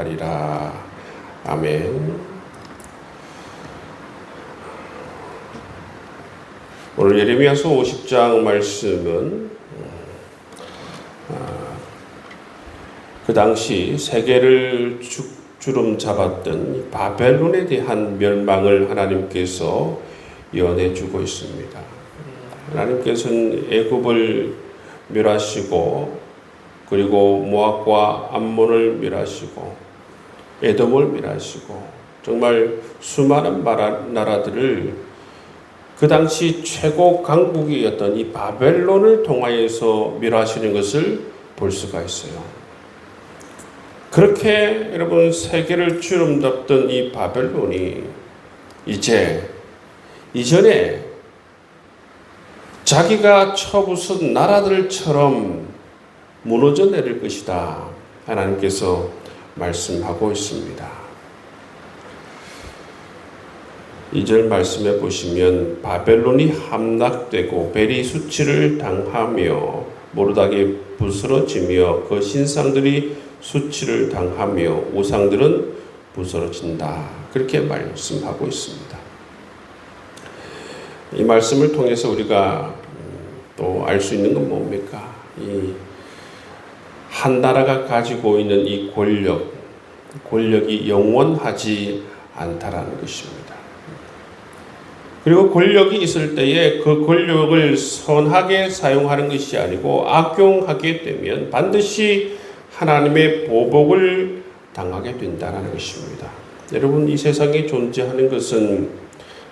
하리라. 아멘. 오늘 예레미야서 50장 말씀은 아, 그 당시 세계를 주, 주름 잡았던 이 바벨론에 대한 멸망을 하나님께서 예언해 주고 있습니다. 하나님께서는 애굽을 멸하시고 그리고 모압과 암몬을 멸하시고 에돔을 멸하시고 정말 수많은 나라들을 그 당시 최고 강국이었던 이 바벨론을 통하여서 멸하시는 것을 볼 수가 있어요. 그렇게 여러분 세계를 주름잡던 이 바벨론이 이제 이전에 자기가 쳐부순 나라들처럼 무너져 내릴 것이다. 하나님께서 말씀하고 있습니다. 2절 말씀에 보시면 바벨론이 함락되고 벨이 수치를 당하며 모르닥이 부스러지며 그 신상들이 수치를 당하며 우상들은 부스러진다. 그렇게 말씀하고 있습니다. 이 말씀을 통해서 우리가 또 알 수 있는 건 뭡니까? 이 한 나라가 가지고 있는 이 권력, 권력이 영원하지 않다라는 것입니다. 그리고 권력이 있을 때에 그 권력을 선하게 사용하는 것이 아니고 악용하게 되면 반드시 하나님의 보복을 당하게 된다는 것입니다. 여러분, 이 세상에 존재하는 것은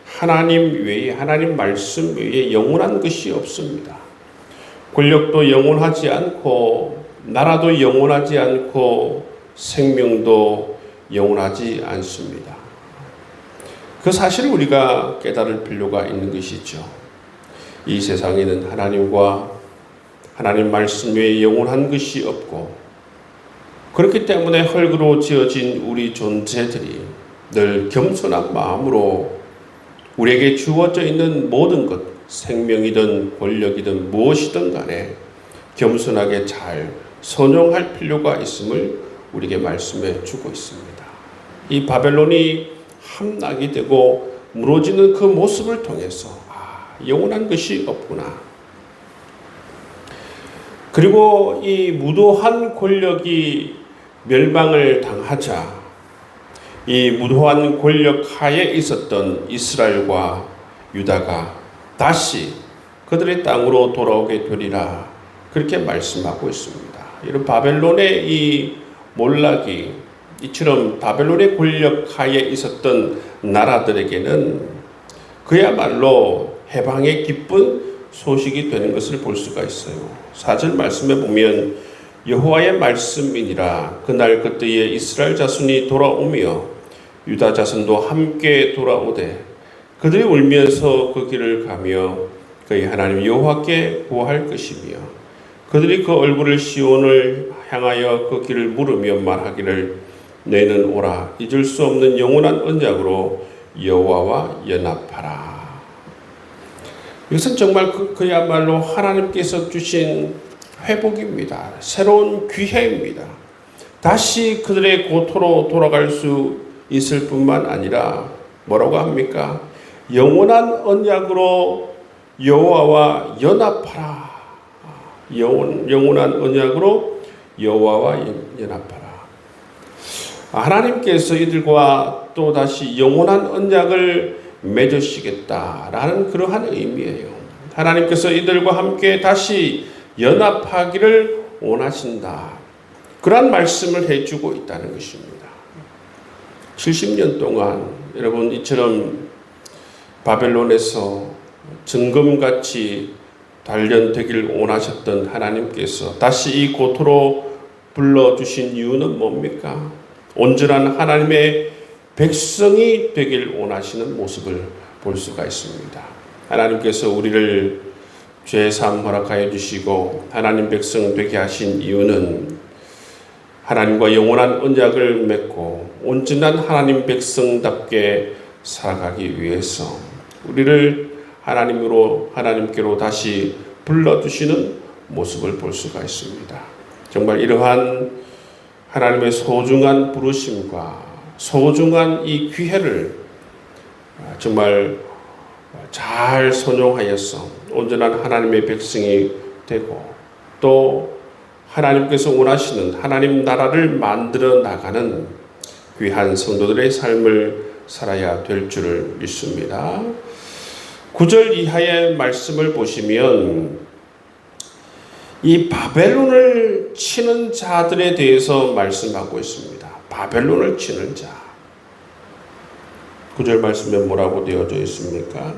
하나님 외에, 하나님 말씀 외에 영원한 것이 없습니다. 권력도 영원하지 않고, 나라도 영원하지 않고, 생명도 영원하지 않습니다. 그 사실을 우리가 깨달을 필요가 있는 것이죠. 이 세상에는 하나님과 하나님 말씀 외에 영원한 것이 없고, 그렇기 때문에 흙으로 지어진 우리 존재들이 늘 겸손한 마음으로 우리에게 주어져 있는 모든 것, 생명이든 권력이든 무엇이든 간에 겸손하게 잘 선용할 필요가 있음을 우리에게 말씀해 주고 있습니다. 이 바벨론이 함락이 되고 무너지는 그 모습을 통해서 아, 영원한 것이 없구나. 그리고 이 무도한 권력이 멸망을 당하자 이 무도한 권력 하에 있었던 이스라엘과 유다가 다시 그들의 땅으로 돌아오게 되리라 그렇게 말씀하고 있습니다. 이런 바벨론의 이 몰락이 이처럼 바벨론의 권력 하에 있었던 나라들에게는 그야말로 해방의 기쁜 소식이 되는 것을 볼 수가 있어요. 사절 말씀에 보면 여호와의 말씀이니라 그날 그때에 이스라엘 자손이 돌아오며 유다 자손도 함께 돌아오되 그들이 울면서 그 길을 가며 그의 하나님 여호와께 구할 것이며 그들이 그 얼굴을 시온을 향하여 그 길을 물으며 말하기를 내는 오라 잊을 수 없는 영원한 언약으로 여호와와 연합하라. 이것은 정말 그, 그야말로 하나님께서 주신 회복입니다. 새로운 기회입니다. 다시 그들의 고토로 돌아갈 수 있을 뿐만 아니라 뭐라고 합니까? 영원한 언약으로 여호와와 연합하라. 영원 영원한 언약으로 여호와와 연합하라. 하나님께서 이들과 또 다시 영원한 언약을 맺으시겠다라는 그러한 의미예요. 하나님께서 이들과 함께 다시 연합하기를 원하신다. 그러한 말씀을 해주고 있다는 것입니다. 70년 동안 여러분 이처럼 바벨론에서 증금같이 단련되길 원하셨던 하나님께서 다시 이 고토로 불러주신 이유는 뭡니까? 온전한 하나님의 백성이 되길 원하시는 모습을 볼 수가 있습니다. 하나님께서 우리를 죄삼 허락하여 주시고 하나님 백성 되게 하신 이유는 하나님과 영원한 언약을 맺고 온전한 하나님 백성답게 살아가기 위해서 우리를 하나님으로 하나님께로 다시 불러 주시는 모습을 볼 수가 있습니다. 정말 이러한 하나님의 소중한 부르심과 소중한 이 기회를 정말 잘 선용하여서 온전한 하나님의 백성이 되고 또 하나님께서 원하시는 하나님 나라를 만들어 나가는 귀한 성도들의 삶을 살아야 될 줄을 믿습니다. 9절 이하의 말씀을 보시면 이 바벨론을 치는 자들에 대해서 말씀하고 있습니다. 바벨론을 치는 자. 9절 말씀에 뭐라고 되어져 있습니까?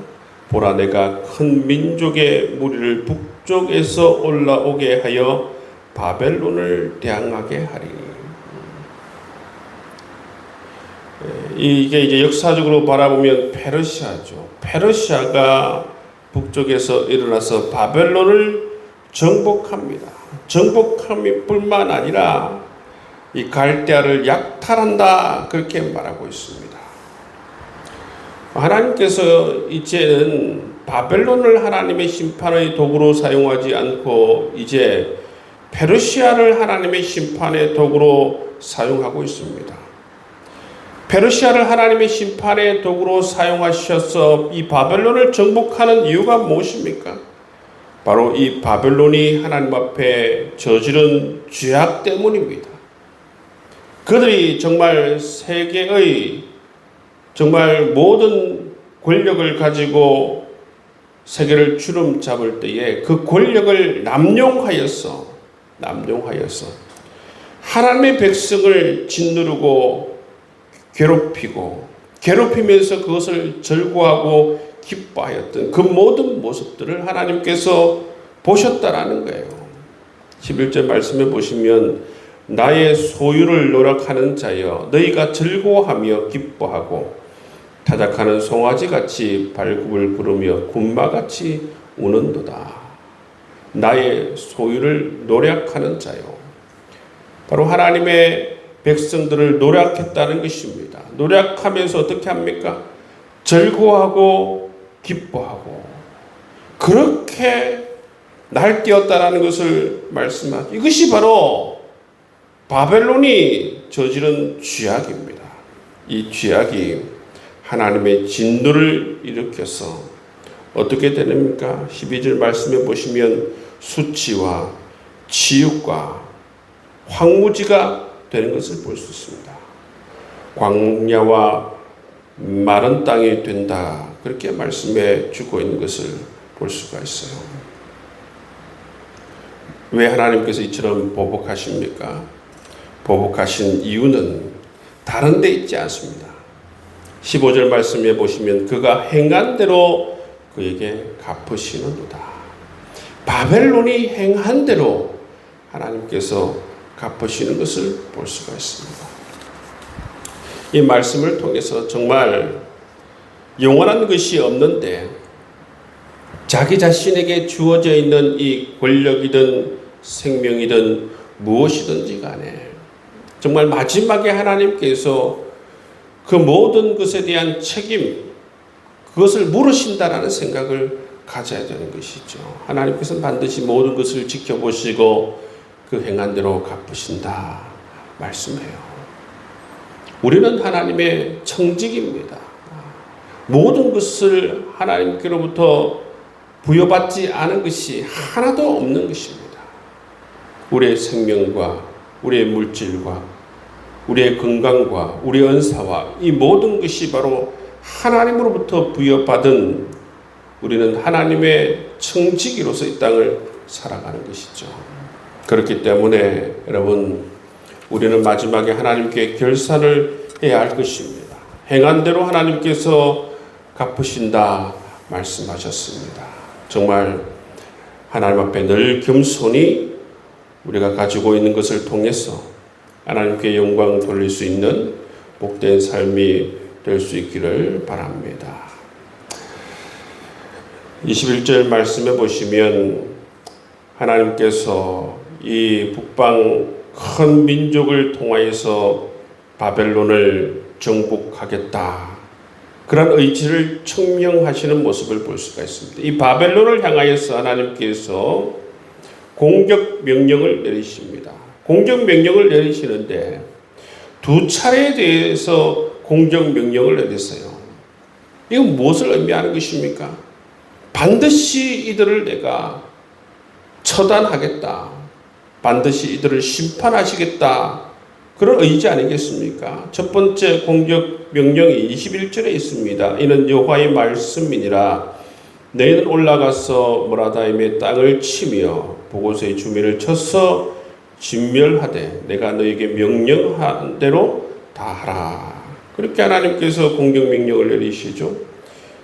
보라 내가 큰 민족의 무리를 북쪽에서 올라오게 하여 바벨론을 대항하게 하리니. 이게 이제 역사적으로 바라보면 페르시아죠. 페르시아가 북쪽에서 일어나서 바벨론을 정복합니다. 정복함이 뿐만 아니라 이 갈대아를 약탈한다 그렇게 말하고 있습니다. 하나님께서 이제는 바벨론을 하나님의 심판의 도구로 사용하지 않고 이제 페르시아를 하나님의 심판의 도구로 사용하고 있습니다. 페르시아를 하나님의 심판의 도구로 사용하셔서 이 바벨론을 정복하는 이유가 무엇입니까? 바로 이 바벨론이 하나님 앞에 저지른 죄악 때문입니다. 그들이 정말 세계의 정말 모든 권력을 가지고 세계를 주름 잡을 때에 그 권력을 남용하여서 남용하여서 하나님의 백성을 짓누르고 괴롭히고 괴롭히면서 그것을 절구하고 기뻐하였던 그 모든 모습들을 하나님께서 보셨다라는 거예요. 11절 말씀에 보시면 나의 소유를 노력하는 자여 너희가 즐거워하며 기뻐하고 타작하는 송아지 같이 발굽을 부르며 군마 같이 우는도다. 나의 소유를 노력하는 자요. 바로 하나님의 백성들을 노력했다는 것입니다. 노력하면서 어떻게 합니까? 즐거워하고 기뻐하고 그렇게 날뛰었다라는 것을 말씀하죠. 이것이 바로 바벨론이 저지른 죄악입니다. 이 죄악이 하나님의 진노를 일으켜서 어떻게 되됩니까? 12절 말씀에 보시면 수치와 지육과 황무지가 되는 것을 볼 수 있습니다. 광야와 마른 땅이 된다. 그렇게 말씀해 주고 있는 것을 볼 수가 있어요. 왜 하나님께서 이처럼 보복하십니까? 보복하신 이유는 다른 데 있지 않습니다. 15절 말씀에 보시면 그가 행한 대로 그에게 갚으시는도다. 바벨론이 행한 대로 하나님께서 갚으시는 것을 볼 수가 있습니다. 이 말씀을 통해서 정말 영원한 것이 없는데 자기 자신에게 주어져 있는 이 권력이든 생명이든 무엇이든지 간에 정말 마지막에 하나님께서 그 모든 것에 대한 책임 그것을 물으신다라는 생각을 가져야 되는 것이죠. 하나님께서는 반드시 모든 것을 지켜보시고 그 행한 대로 갚으신다 말씀해요. 우리는 하나님의 청직입니다. 모든 것을 하나님께로부터 부여받지 않은 것이 하나도 없는 것입니다. 우리의 생명과 우리의 물질과 우리의 건강과 우리의 은사와 이 모든 것이 바로 하나님으로부터 부여받은 우리는 하나님의 청지기로서 이 땅을 살아가는 것이죠. 그렇기 때문에 여러분 우리는 마지막에 하나님께 결산을 해야 할 것입니다. 행한 대로 하나님께서 갚으신다 말씀하셨습니다. 정말 하나님 앞에 늘 겸손히 우리가 가지고 있는 것을 통해서 하나님께 영광 돌릴 수 있는 복된 삶이 될 수 있기를 바랍니다. 21절 말씀에 보시면 하나님께서 이 북방 큰 민족을 통하여서 바벨론을 정복하겠다. 그런 의지를 청명하시는 모습을 볼 수가 있습니다. 이 바벨론을 향하여서 하나님께서 공격 명령을 내리십니다. 공격 명령을 내리시는데 두 차례에 대해서 공격 명령을 내렸어요. 이건 무엇을 의미하는 것입니까? 반드시 이들을 내가 처단하겠다. 반드시 이들을 심판하시겠다. 그런 의지 아니겠습니까? 첫 번째 공격 명령이 21절에 있습니다. 이는 여호와의 말씀이니라. 너희는 올라가서 모라다임의 땅을 치며 보고서의 주민을 쳐서 진멸하되 내가 너에게 명령한 대로 다 하라. 그렇게 하나님께서 공격 명령을 내리시죠.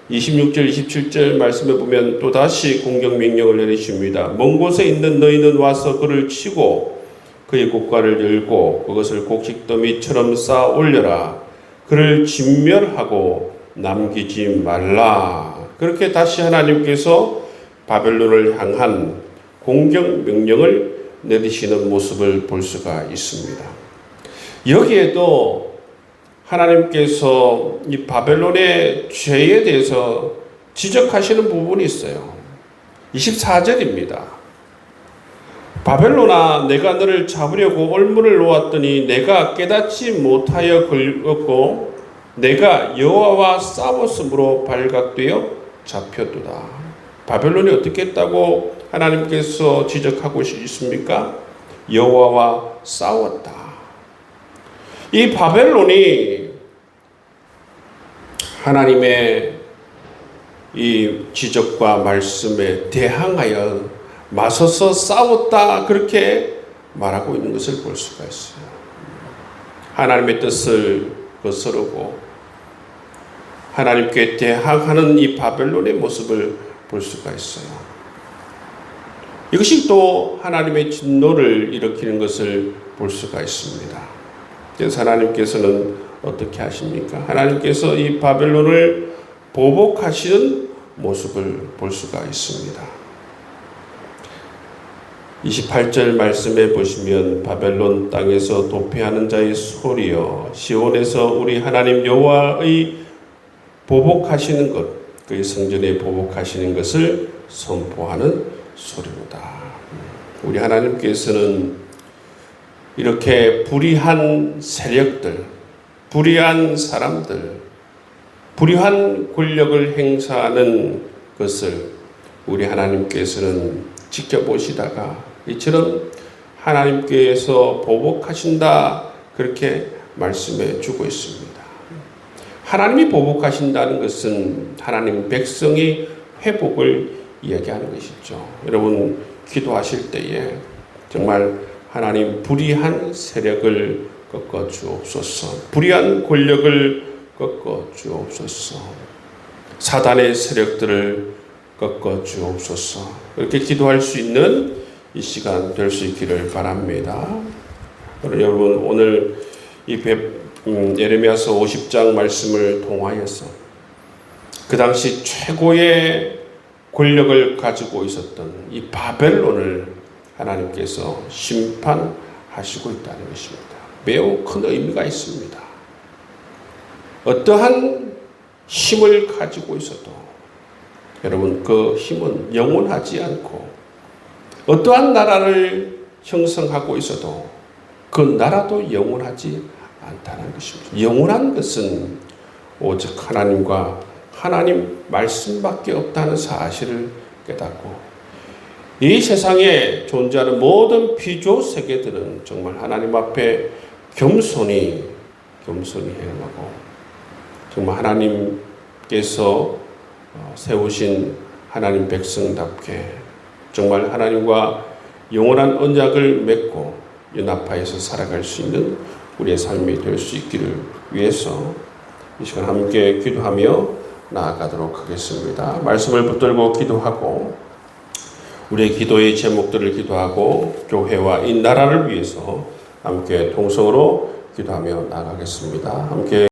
26절, 27절 말씀에 보면 또 다시 공격 명령을 내리십니다. 먼 곳에 있는 너희는 와서 그를 치고 그의 곡간을 열고 그것을 곡식더미처럼 쌓아 올려라. 그를 진멸하고 남기지 말라. 그렇게 다시 하나님께서 바벨론을 향한 공격 명령을 내리시는 모습을 볼 수가 있습니다. 여기에도 하나님께서 이 바벨론의 죄에 대해서 지적하시는 부분이 있어요. 24절입니다. 바벨론아 내가 너를 잡으려고 올무를 놓았더니 내가 깨닫지 못하여 걸렸고 내가 여호와와 싸웠으므로 발각되어 잡혔도다. 바벨론이 어떻게 했다고 하나님께서 지적하고 있습니까? 여호와와 싸웠다. 이 바벨론이 하나님의 이 지적과 말씀에 대항하여 맞서서 싸웠다 그렇게 말하고 있는 것을 볼 수가 있어요. 하나님의 뜻을 거스르고 하나님께 대항하는 이 바벨론의 모습을 볼 수가 있어요. 이것이 또 하나님의 진노를 일으키는 것을 볼 수가 있습니다. 그래서 하나님께서는 어떻게 하십니까? 하나님께서 이 바벨론을 보복하시는 모습을 볼 수가 있습니다. 28절 말씀에 보시면 바벨론 땅에서 도피하는 자의 소리여 시온에서 우리 하나님 여호와의 보복하시는 것 그의 성전에 보복하시는 것을 선포하는 소리로다. 우리 하나님께서는 이렇게 불의한 세력들, 불의한 사람들, 불의한 권력을 행사하는 것을 우리 하나님께서는 지켜보시다가 이처럼 하나님께서 보복하신다 그렇게 말씀해 주고 있습니다. 하나님이 보복하신다는 것은 하나님 백성의 회복을 이야기하는 것이죠. 여러분 기도하실 때에 정말 하나님 불의한 세력을 꺾어 주옵소서. 불의한 권력을 꺾어 주옵소서. 사단의 세력들을 꺾어 주옵소서. 이렇게 기도할 수 있는 이 시간 될 수 있기를 바랍니다. 여러분 오늘 이 음, 예레미야서 50장 말씀을 통하여서 그 당시 최고의 권력을 가지고 있었던 이 바벨론을 하나님께서 심판하시고 있다는 것입니다. 매우 큰 의미가 있습니다. 어떠한 힘을 가지고 있어도 여러분 그 힘은 영원하지 않고 어떠한 나라를 형성하고 있어도 그 나라도 영원하지 않다는 것입니다. 영원한 것은 오직 하나님과 하나님 말씀밖에 없다는 사실을 깨닫고 이 세상에 존재하는 모든 피조 세계들은 정말 하나님 앞에 겸손히 겸손히 행하고 정말 하나님께서 세우신 하나님 백성답게 정말 하나님과 영원한 언약을 맺고 연합하여서 살아갈 수 있는 우리의 삶이 될 수 있기를 위해서 이 시간 함께 기도하며 나아가도록 하겠습니다. 말씀을 붙들고 기도하고 우리의 기도의 제목들을 기도하고 교회와 이 나라를 위해서 함께 동성으로 기도하며 나가겠습니다. 함께